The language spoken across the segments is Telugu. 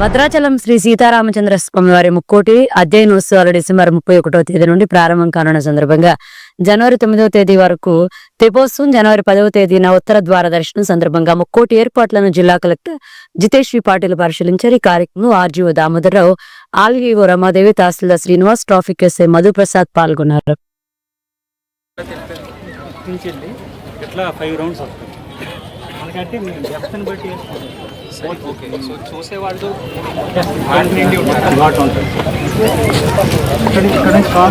భద్రాచలం శ్రీ సీతారామచంద్ర స్వామి వారి ముక్కోటి అధ్యయనోత్సవాలు డిసెంబర్ ముప్పై ఒకటో తేదీ నుండి ప్రారంభం కానున్న సందర్భంగా జనవరి తొమ్మిదవ తేదీ వరకు తెపోత్సవం జనవరి పదవ తేదీన ఉత్తర ద్వార దర్శనం సందర్భంగా ముక్కోటి ఏర్పాట్లను జిల్లా కలెక్టర్ జితేష్ వి పాటిల్ పరిశీలించారు. ఈ కార్యక్రమం RGO Damodararao ఆల్ఈఓ Ramadevi tahsildar Srinivas traffic S I Madhuprasad పాల్గొన్నారు. ఎట్లా ఫైవ్ రౌండ్స్ వస్తుంది? డెప్త్ని బట్టి ఓకే సో చూసేవాళ్ళు హ్యాండ్ నిండి ఉంటుంది ఘాట్ ఉంటుంది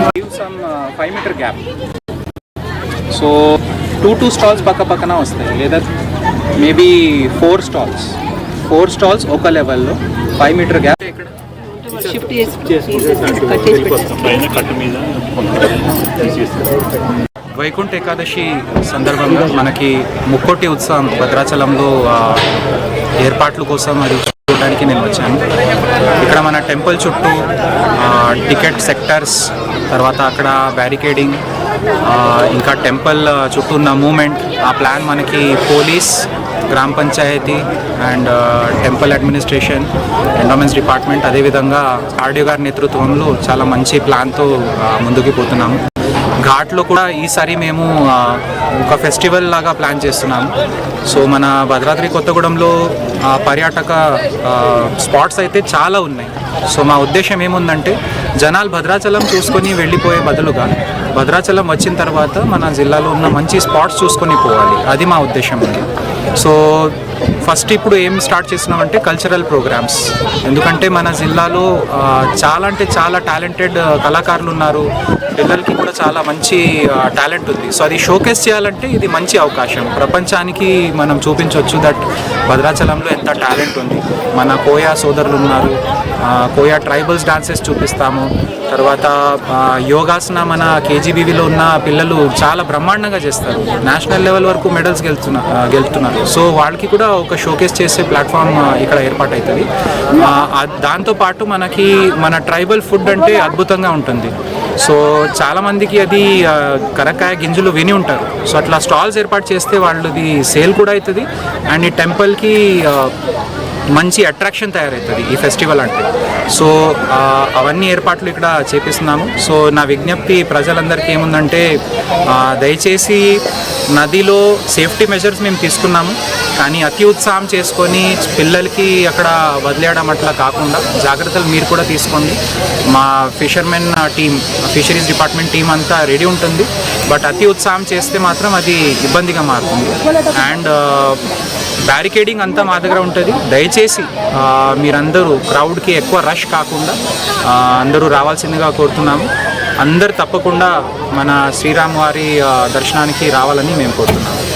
give some five metre gap so two two stalls పక్క పక్కన వస్తాయి. లేదా maybe four stalls four stalls ఒక లెవెల్లో ఫైవ్ మీటర్ గ్యాప్ ఇక్కడ. మీద వైకుంఠ ఏకాదశి సందర్భంగా మనకి ముక్కోటి ఉత్సవం భద్రాచలంలో ఏర్పాట్ల కోసం అది చూడడానికి నేను వచ్చాను. ఇక్కడ మన టెంపుల్ చుట్టూ టికెట్ సెక్టర్స్ తర్వాత అక్కడ బ్యారికేడింగ్ ఇంకా టెంపుల్ చుట్టూ ఉన్న మూమెంట్ ఆ ప్లాన్ మనకి పోలీస్ గ్రామ panchayati and temple administration endowments department అదేవిధంగా ఆర్డీఓ గారి నేతృత్వంలో చాలా మంచి ప్లాన్తో ముందుకు పోతున్నాము. ఘాట్లో కూడా ఈసారి మేము ఒక ఫెస్టివల్ లాగా ప్లాన్ చేస్తున్నాము. సో మన భద్రాద్రి కొత్తగూడెంలో పర్యాటక స్పాట్స్ అయితే చాలా ఉన్నాయి. సో మా ఉద్దేశం ఏముందంటే జనాలు భద్రాచలం చూసుకొని వెళ్ళిపోయే బదులుగా భద్రాచలం వచ్చిన తర్వాత మన జిల్లాలో ఉన్న మంచి స్పాట్స్ చూసుకొని పోవాలి. అది మా ఉద్దేశం ఉంది సో ఫస్ట్ ఇప్పుడు ఏం స్టార్ట్ చేసినామంటే కల్చరల్ ప్రోగ్రామ్స్ ఎందుకంటే మన జిల్లాలో చాలా అంటే చాలా టాలెంటెడ్ కళాకారులు ఉన్నారు. పిల్లలకి కూడా చాలా మంచి టాలెంట్ ఉంది. సో అది షోకేస్ చేయాలంటే ఇది మంచి అవకాశం. ప్రపంచానికి మనం చూపించవచ్చు దట్ భద్రాచలంలో ఎంత టాలెంట్ ఉంది. మన కోయా సోదరులు ఉన్నారు. కోయా ట్రైబల్స్ డాన్సెస్ చూపిస్తాము. తర్వాత యోగాసన మన కేజీబీవీలో ఉన్న పిల్లలు చాలా బ్రహ్మాండంగా చేస్తారు. నేషనల్ లెవెల్ వరకు మెడల్స్ గెలుతున్నా గెలుతున్నారు. సో వాళ్ళకి కూడా ఒక షోకేస్ చేసే ప్లాట్ఫామ్ ఇక్కడ ఏర్పాటు అవుతుంది దాంతోపాటు మనకి మన ట్రైబల్ ఫుడ్ అంటే అద్భుతంగా ఉంటుంది. సో చాలామందికి అది కరక్కాయ గింజలు విని ఉంటారు. సో అట్లా స్టాల్స్ ఏర్పాటు చేస్తే వాళ్ళది సేల్ కూడా అవుతుంది. అండ్ ఈ టెంపుల్కి మంచి అట్రాక్షన్ తయారవుతుంది ఈ ఫెస్టివల్ అంటే. సో అవన్నీ ఏర్పాట్లు ఇక్కడ చేపిస్తున్నాము. సో నా విజ్ఞప్తి ప్రజలందరికీ ఏముందంటే దయచేసి నదిలో సేఫ్టీ మెజర్స్ మేము తీసుకున్నాము. కానీ అతి ఉత్సాహం చేసుకొని పిల్లలకి అక్కడ వదిలేయడం అట్లా కాకుండా జాగ్రత్తలు మీరు కూడా తీసుకోండి. మా fishermen team fisheries department team అంతా రెడీ ఉంటుంది. బట్ అతి ఉత్సాహం చేస్తే మాత్రం అది ఇబ్బందిగా మారుతుంది. అండ్ బ్యారికేడింగ్ uh, అంతా మా దగ్గర ఉంటుంది. దయచేసి uh, మీరందరూ క్రౌడ్కి ఎక్కువ రష్ కాకుండా uh, అందరూ రావాల్సిందిగా కోరుతున్నాము. అందరు తప్పకుండా మన శ్రీరామ్ వారి దర్శనానికి రావాలని మేము కోరుతున్నాము.